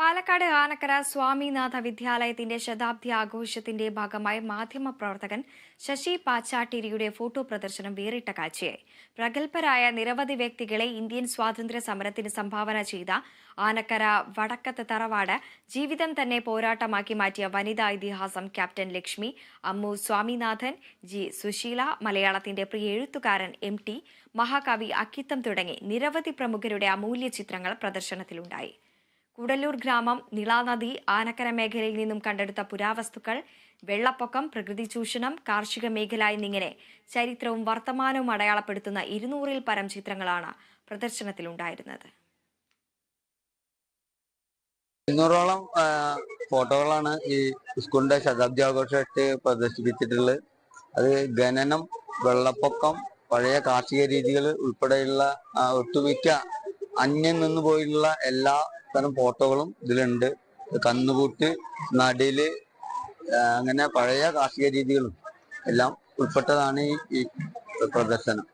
പാലക്കാട് ആനക്കര സ്വാമിനാഥ വിദ്യാലയത്തിന്റെ ശതാബ്ദി ആഘോഷത്തിന്റെ ഭാഗമായി മാധ്യമ പ്രവർത്തകൻ ശശി പാച്ചാട്ടിരിയുടെ ഫോട്ടോ പ്രദർശനം വേറിട്ട കാഴ്ചയായി. പ്രഗത്ഭരായ നിരവധി വ്യക്തികളെ ഇന്ത്യൻ സ്വാതന്ത്ര്യ സമരത്തിന് സംഭാവന ചെയ്ത ആനക്കര വടക്കത്ത് തറവാട് ജീവിതം തന്നെ പോരാട്ടമാക്കി മാറ്റിയ വനിതാ ഇതിഹാസം ക്യാപ്റ്റൻ ലക്ഷ്മി അമ്മു സ്വാമിനാഥൻ ജി സുശീല മലയാളത്തിന്റെ പ്രിയ എഴുത്തുകാരൻ എം ടി മഹാകവി അക്കിത്തം തുടങ്ങി നിരവധി പ്രമുഖരുടെ അമൂല്യ ചിത്രങ്ങൾ പ്രദർശനത്തിലുണ്ടായി. കൂടല്ലൂർ ഗ്രാമം നിളാനദി ആനക്കര മേഖലയിൽ നിന്നും കണ്ടെടുത്ത പുരാവസ്തുക്കൾ വെള്ളപ്പൊക്കം പ്രകൃതി ചൂഷണം കാർഷിക മേഖല എന്നിങ്ങനെ ചരിത്രവും വർത്തമാനവും അടയാളപ്പെടുത്തുന്ന ഇരുന്നൂറിൽ പരം ചിത്രങ്ങളാണ് പ്രദർശനത്തിലുണ്ടായിരുന്നത്. ഇരുന്നൂറോളം ഫോട്ടോകളാണ് ഈ സ്കൂളിന്റെ ശതാബ്ദി ആഘോഷമായിട്ട് പ്രദർശിപ്പിച്ചിട്ടുള്ളത്. അത് ഖനനം വെള്ളപ്പൊക്കം പഴയ കാർഷിക രീതികൾ ഉൾപ്പെടെയുള്ള ഒട്ടുമിക്ക അന്യം നിന്ന് പോയിട്ടുള്ള എല്ലാ തരം ഫോട്ടോകളും ഇതിലുണ്ട്. കന്നുകൂട്ട് നടിൽ അങ്ങനെ പഴയ കാർഷിക രീതികളും എല്ലാം ഉൾപ്പെട്ടതാണ് ഈ പ്രദർശനം.